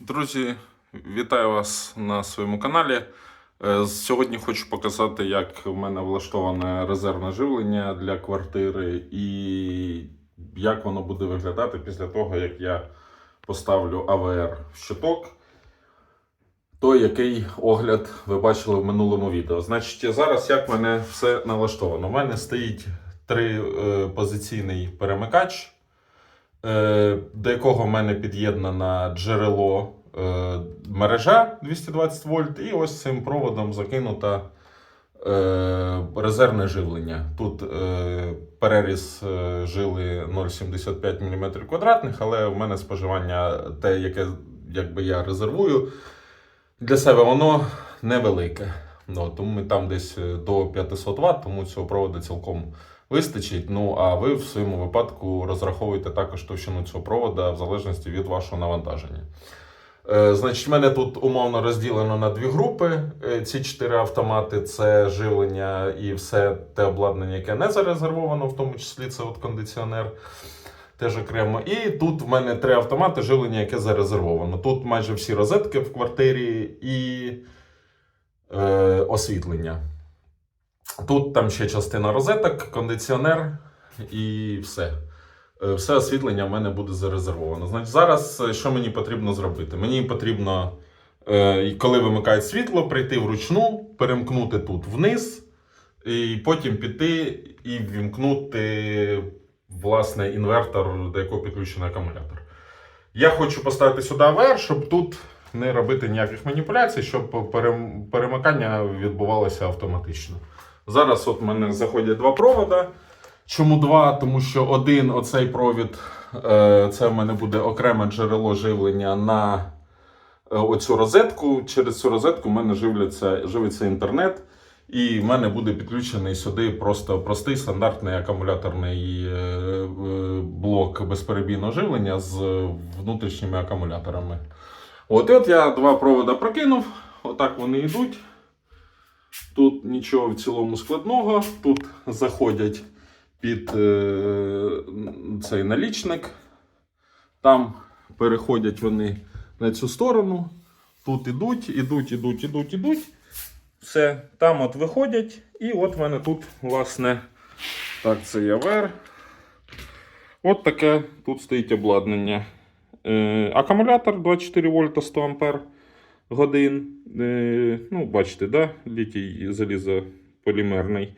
Друзі, вітаю вас на своєму каналі. Е, Сьогодні хочу показати, як в мене влаштоване резервне живлення для квартири і як воно буде виглядати після того, як я поставлю АВР в щиток. Той, який огляд ви бачили в минулому відео. Значить, зараз як в мене все налаштовано. У мене стоїть трипозиційний перемикач е, до якого в мене під'єднано джерело е, мережа 220 вольт, і ось цим проводом закинуто е, резервне живлення. Тут е, переріз е, жили 0,75 мм квадратних, але в мене споживання те, яке якби я резервую для себе, воно невелике. Ну, тому ми там десь е, до 500 Вт, тому цього проводу цілком вистачить. Ну а ви в своєму випадку розраховуєте також товщину цього провода в залежності від вашого навантаження. Е, Значить, в мене тут умовно розділено на дві групи. Е, Ці чотири автомати це живлення і все те обладнання, яке не зарезервовано, в тому числі це от кондиціонер. Теж окремо. І тут в мене три автомати живлення, яке зарезервовано. Тут майже всі розетки в квартирі і е, освітлення. Тут там ще частина розеток, кондиціонер і все. Е, Все освітлення в мене буде зарезервовано. Значить, зараз е, що мені потрібно зробити? Мені потрібно, е, коли вимикають світло, прийти вручну, перемкнути тут вниз, і потім піти і вімкнути власне інвертор, до якого підключений акумулятор. Я хочу поставити сюди АВР, щоб тут не робити ніяких маніпуляцій, щоб перемикання відбувалося автоматично. Зараз от в мене заходять два провода. Чому два? Тому що один оцей провід, е, це в мене буде окреме джерело живлення на е, оцю розетку. Через цю розетку в мене живляться, живиться інтернет. І в мене буде підключений сюди просто простий стандартний акумуляторний е, блок безперебійного живлення з внутрішніми акумуляторами. От, от я два провода прокинув, отак вони йдуть. Тут нічого в цілому складного. Тут заходять під е, цей налічник. Там переходять вони на цю сторону. Тут ідуть, ідуть, ідуть, ідуть, ідуть. Все, там от виходять. І от в мене тут, власне, так, це ЯВР. От таке тут стоїть обладнання. Е, акумулятор 24 вольта 100 ампер годин. Е, ну, бачите, да? літій залізополімерний.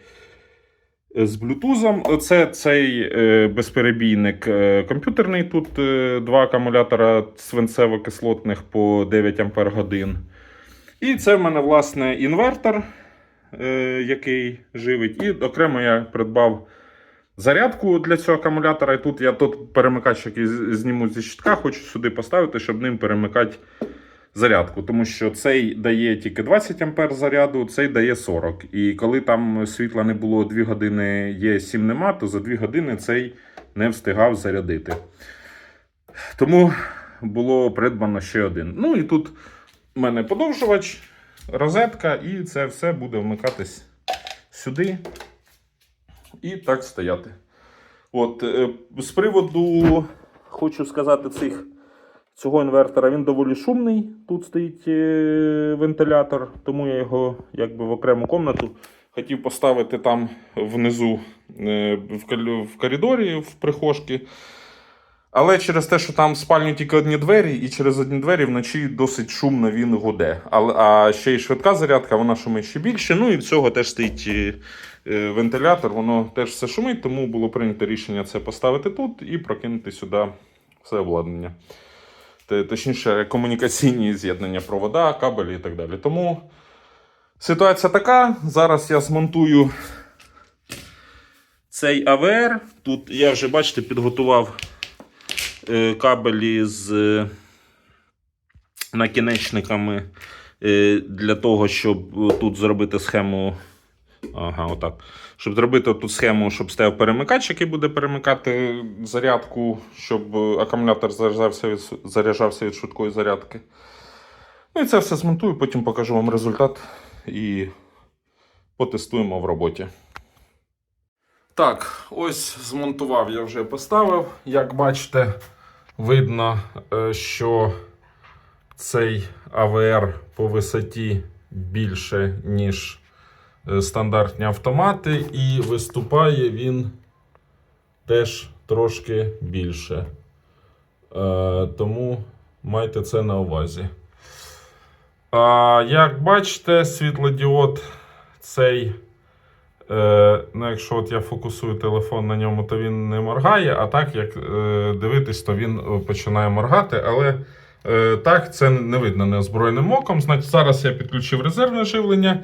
Е, З блютузом. Це цей е, безперебійник комп'ютерний. Тут два акумулятора свинцево-кислотних по 9 ампер годин. І це в мене, власне, інвертор, який живить. І окремо я придбав зарядку для цього акумулятора. І тут я тут перемикач, який зніму зі щитка, хочу сюди поставити, щоб ним перемикати зарядку. Тому що цей дає тільки 20 ампер заряду, цей дає 40. І коли там світла не було 2 години, є 7 нема, то за 2 години цей не встигав зарядити. Тому було придбано ще один. Ну і тут у мене подовжувач, розетка, і це все буде вмикатись сюди і так стояти. От, е, з приводу, хочу сказати, цих, цього інвертора, він доволі шумний. Тут стоїть е, вентилятор, тому я його якби в окрему комнату хотів поставити там внизу е, в, коридорі, в прихожці. Але через те, що там в спальні тільки одні двері, і через одні двері вночі досить шумно він гуде. Але, а ще й швидка зарядка, вона шумить ще більше. Ну і в цього теж стоїть е, вентилятор, воно теж все шумить, тому було прийнято рішення це поставити тут і прокинути сюди все обладнання. Точніше, комунікаційні з'єднання, провода, кабелі і так далі. Тому ситуація така. Зараз я змонтую цей АВР. Тут я вже, бачите, підготував е, кабелі з е, накінечниками е, для того, щоб тут зробити схему. Ага, отак. Щоб зробити тут схему, щоб стояв перемикач, який буде перемикати зарядку, щоб е, акумулятор заряджався від, заряджався від швидкої зарядки. Ну і це все змонтую, потім покажу вам результат і потестуємо в роботі. Так, ось змонтував я вже поставив. Як бачите, видно, е, що цей АВР по висоті більше, ніж стандартні автомати, і виступає він теж трошки більше. Е, тому майте це на увазі. Як бачите, світлодіод цей. Е, ну, якщо от я фокусую телефон на ньому, то він не моргає, а так, як е, дивитись, то він е, починає моргати. Але е, так, це не видно неозброєним оком. Значить, зараз я підключив резервне живлення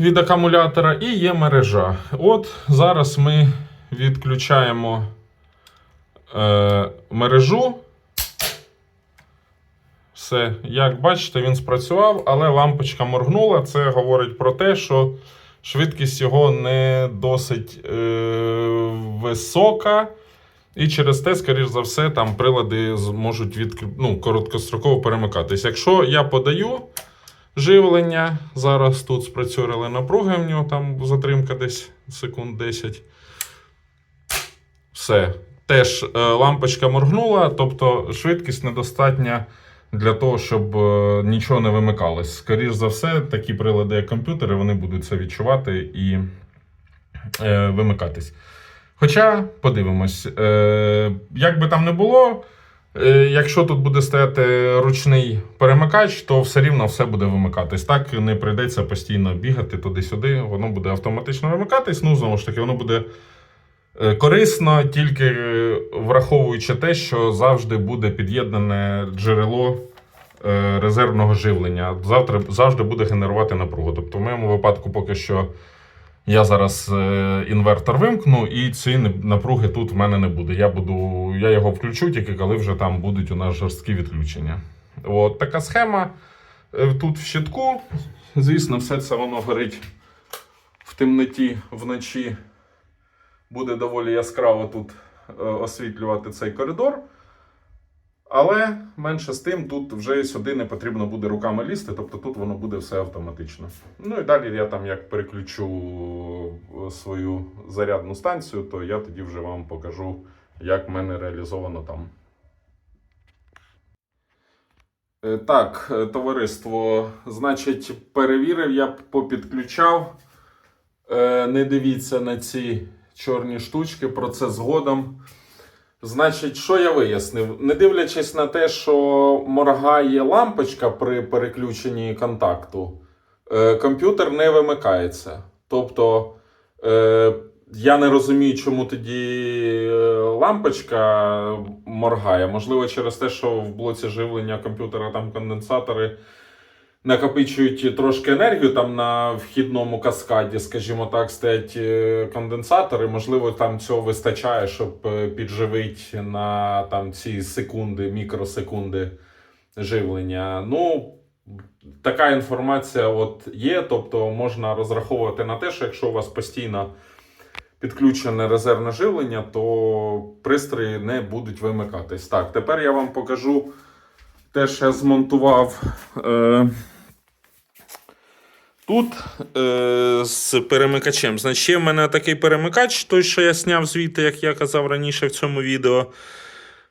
від акумулятора і є мережа. От зараз ми відключаємо е, мережу. Все, як бачите, він спрацював, але лампочка моргнула. Це говорить про те, що швидкість його не досить е, висока. І через те, скоріш за все, там прилади зможуть від, ну, короткостроково перемикатись. Якщо я подаю живлення, зараз тут спрацює реле напруги, в нього там затримка десь секунд 10. Все. Теж е, лампочка моргнула, тобто швидкість недостатня для того, щоб е, нічого не вимикалось. Скоріше за все, такі прилади, як комп'ютери, вони будуть це відчувати і е, вимикатись. Хоча, подивимось, як би там не було, якщо тут буде стояти ручний перемикач, то все рівно все буде вимикатись. Так не прийдеться постійно бігати туди-сюди, воно буде автоматично вимикатись. Ну, знову ж таки, воно буде. Е, Корисно тільки е, враховуючи те, що завжди буде під'єднане джерело е, резервного живлення. Завтра завжди буде генерувати напругу. Тобто, в моєму випадку, поки що я зараз е, інвертор вимкну, і цієї напруги тут в мене не буде. Я буду, я його включу тільки коли вже там будуть у нас жорсткі відключення. От така схема. Е, Тут в щитку. Звісно, все це воно горить в темноті вночі буде доволі яскраво тут е, освітлювати цей коридор. Але менше з тим, тут вже сюди не потрібно буде руками лізти, тобто тут воно буде все автоматично. Ну і далі я там як переключу е, свою зарядну станцію, то я тоді вже вам покажу, як в мене реалізовано там. Е, Так, е, товариство, значить, перевірив, я попідключав. Не дивіться на ці чорні штучки, про це згодом. Значить, що я вияснив? Не дивлячись на те, що моргає лампочка при переключенні контакту, е, комп'ютер не вимикається. Тобто, е, я не розумію, чому тоді е, лампочка моргає. Можливо, через те, що в блоці живлення комп'ютера там конденсатори накопичують трошки енергію там на вхідному каскаді, скажімо так, стоять е, конденсатори. Можливо, там цього вистачає, щоб е, підживити на там ці секунди, мікросекунди живлення. Ну, така інформація от є. Тобто можна розраховувати на те, що якщо у вас постійно підключене резервне живлення, то пристрої не будуть вимикатись. Так, тепер я вам покажу те, що я змонтував. Е- Тут е, з перемикачем. Значить, в мене такий перемикач, той, що я зняв звідти, як я казав раніше в цьому відео.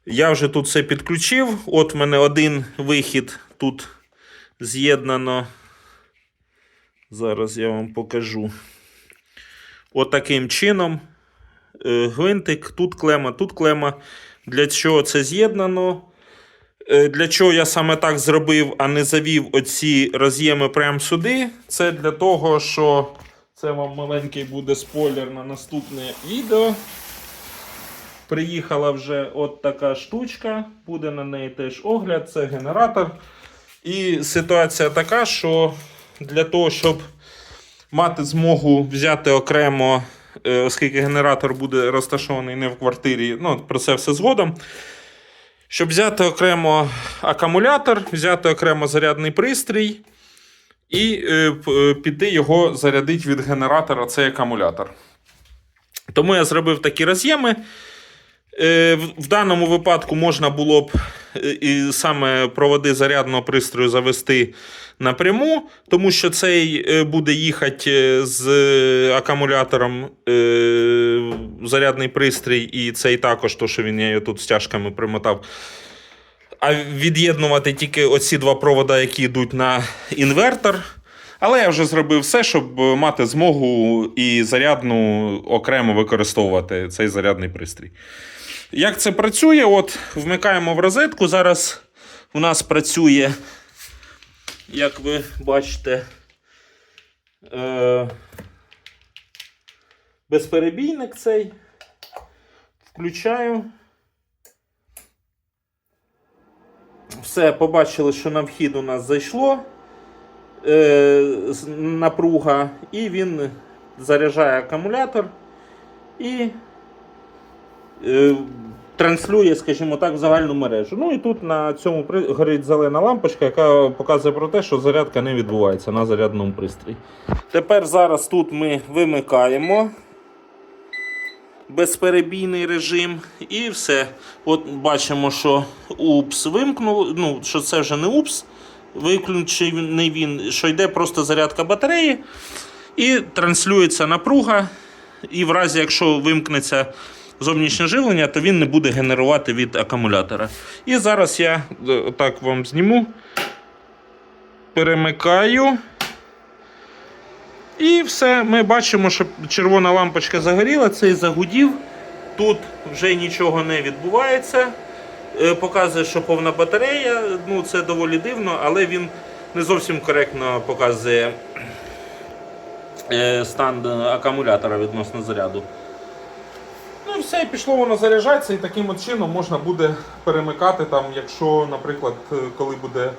Я вже тут все підключив. От в мене один вихід тут з'єднано. Зараз я вам покажу. От чином. Е, гвинтик, тут клема, тут клема. Для чого це з'єднано? Е, Для чого я саме так зробив, а не завів оці роз'єми прямо сюди? Це для того, що це вам маленький буде спойлер на наступне відео. Приїхала вже от така штучка, буде на неї теж огляд, це генератор. І ситуація така, що для того, щоб мати змогу взяти окремо, е, оскільки генератор буде розташований не в квартирі, ну про це все згодом. Щоб взяти окремо акумулятор, взяти окремо зарядний пристрій і е, е, піти його зарядити від генератора цей акумулятор. Тому я зробив такі роз'єми. Е, в, даному випадку можна було б е, і саме проводи зарядного пристрою завести напряму, тому що цей е, буде їхати з акумулятором зарядний пристрій, і цей також, то, що він я тут стяжками примотав. а від'єднувати тільки оці два провода, які йдуть на інвертор. Але я вже зробив все, щоб мати змогу і зарядну окремо використовувати цей зарядний пристрій. Як це працює? От вмикаємо в розетку. Зараз у нас працює, як ви бачите, е- безперебійник цей. Включаю. Все, побачили, що на вхід у нас зайшло е, напруга, і він заряджає акумулятор і е, транслює, скажімо так, в загальну мережу. Ну і тут на цьому горить зелена лампочка, яка показує про те, що зарядка не відбувається на зарядному пристрої. Тепер зараз тут ми вимикаємо безперебійний режим і все. От бачимо, що УПС вимкнув, ну, що це вже не УПС, виключений він, що йде просто зарядка батареї і транслюється напруга. І в разі, якщо вимкнеться зовнішнє живлення, то він не буде генерувати від акумулятора. І зараз я е, так вам зніму, перемикаю. І все, ми бачимо, що червона лампочка загоріла, цей загудів. Тут вже нічого не відбувається. Е, Показує, що повна батарея. Ну, це доволі дивно, але він не зовсім коректно показує е, стан акумулятора відносно заряду. Ну і все, і пішло воно заряджатися, і таким от чином можна буде перемикати, там, якщо, наприклад, е, коли буде,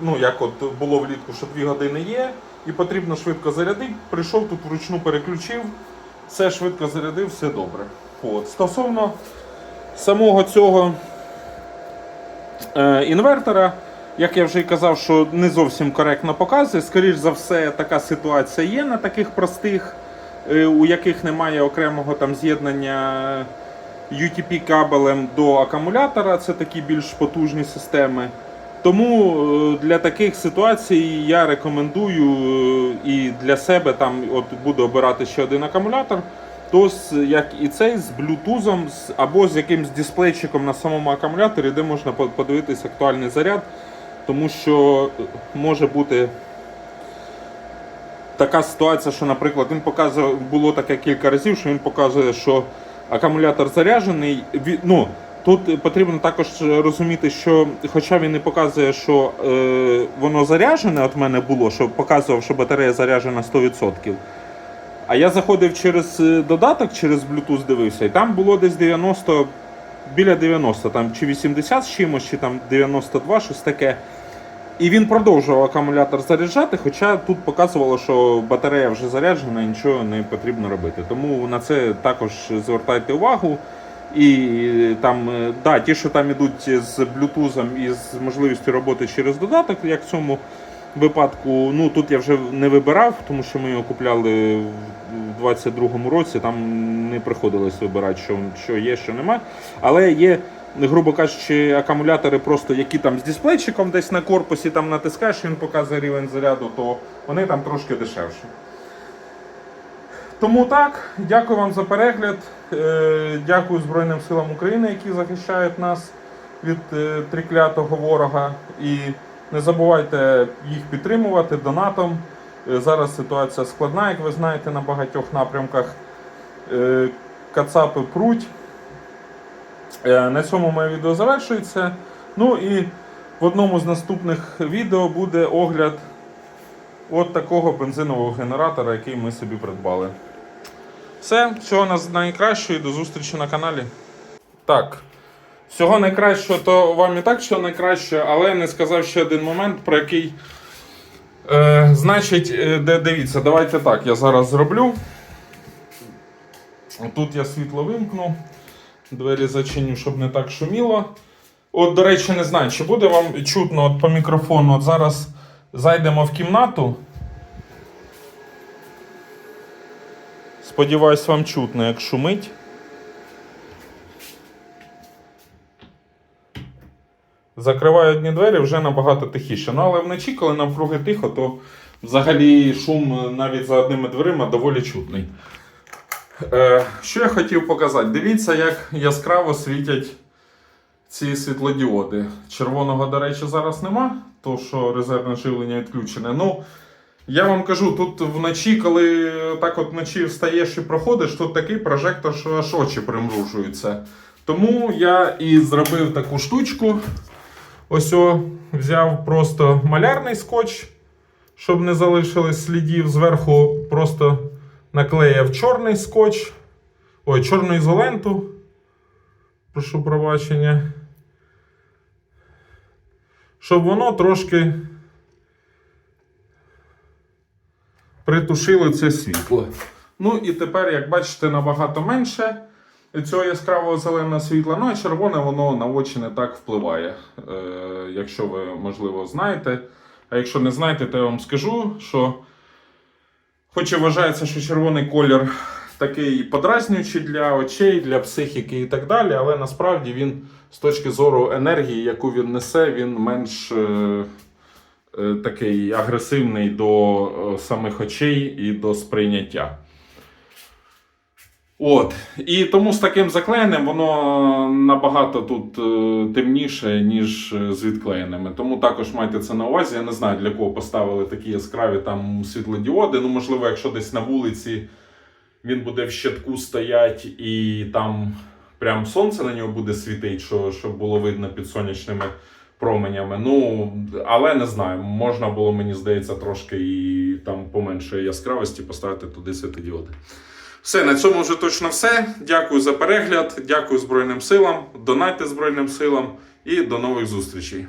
ну, як от було влітку, що 2 години є, і потрібно швидко зарядити, прийшов тут вручну переключив, все швидко зарядив, все добре. От. Стосовно самого цього е, інвертора, як я вже і казав, що не зовсім коректно показує. Скоріш за все, така ситуація є на таких простих, е, у яких немає окремого там з'єднання UTP кабелем до акумулятора. Це такі більш потужні системи. Тому е, для таких ситуацій я рекомендую і для себе там от буду обирати ще один акумулятор. То з, як і цей з блютузом або з якимсь дисплейчиком на самому акумуляторі, де можна по- подивитись актуальний заряд, тому що е, може бути така ситуація, що, наприклад, він показує, було таке кілька разів, що він показує, що акумулятор заряджений. Ну, тут потрібно також розуміти, що, хоча він не показує, що е, воно заряджене, от мене було, що показував, що батарея заряджена 100%. А я заходив через е, додаток, через Bluetooth дивився, і там було десь 90, біля 90, там чи 80 з чимось, чи там 92, щось таке. І він продовжував акумулятор заряджати, хоча тут показувало, що батарея вже заряджена і нічого не потрібно робити. Тому на це також звертайте увагу. І там, е, да, ті, що там ідуть з Bluetooth і з можливістю роботи через додаток, як в цьому випадку, ну тут я вже не вибирав, тому що ми його купляли в 22-му році, там не приходилось вибирати, що, що є, що нема. Але є, грубо кажучи, акумулятори, просто які там з дисплейчиком десь на корпусі там натискаєш, він показує рівень заряду, то вони там трошки дешевші. Тому так, дякую вам за перегляд. Е, Дякую Збройним силам України, які захищають нас від е, триклятого ворога. І не забувайте їх підтримувати донатом. Е, Зараз ситуація складна, як ви знаєте, на багатьох напрямках. Е, Кацапи пруть. Е, На цьому моє відео завершується. Ну і в одному з наступних відео буде огляд от такого бензинового генератора, який ми собі придбали. Все, всього нас найкращого і до зустрічі на каналі. Так. Всього найкращого, то вам і так що найкраще, але я не сказав ще один момент, про який. Е, значить, е, де, дивіться, давайте так, я зараз зроблю. Тут я світло вимкну, двері зачиню, щоб не так шуміло. От, до речі, не знаю, чи буде вам чутно от по мікрофону. От зараз зайдемо в кімнату. Сподіваюсь, вам чутно, як шумить. Закриваю одні двері вже набагато тихіше. Ну, але вночі, коли навкруги тихо, то взагалі шум навіть за одними дверима доволі чутний. Е, що я хотів показати? Дивіться, як яскраво світять ці світлодіоди. Червоного, до речі, зараз нема, то що резервне живлення відключене. Ну, я вам кажу, тут вночі, коли так от вночі встаєш і проходиш, тут такий прожектор, що аж очі примружуються. Тому я і зробив таку штучку. Ось о, взяв просто малярний скотч, щоб не залишилось слідів. Зверху просто наклеїв чорний скотч. Ой, чорну ізоленту. Прошу пробачення. Щоб воно трошки притушило це світло. Ну і тепер, як бачите, набагато менше цього яскравого зеленого світла. Ну а червоне воно на очі не так впливає. Е, якщо ви, можливо, знаєте. А якщо не знаєте, то я вам скажу, що хоч і вважається, що червоний колір такий подразнюючий для очей, для психіки і так далі, але насправді він з точки зору енергії, яку він несе, він менш е, е, такий агресивний до самих очей і до сприйняття. От. І тому з таким заклеєним воно набагато тут е, темніше, ніж е, з відклеєними. Тому також майте це на увазі. Я не знаю, для кого поставили такі яскраві там світлодіоди. Ну, можливо, якщо десь на вулиці він буде в щитку стоять і там прям сонце на нього буде світити, що, щоб було видно під сонячними променями. Ну, але не знаю, можна було, мені здається, трошки і там поменше яскравості поставити туди світодіоди. Все, на цьому вже точно все. Дякую за перегляд, дякую Збройним силам, донайте Збройним силам і до нових зустрічей.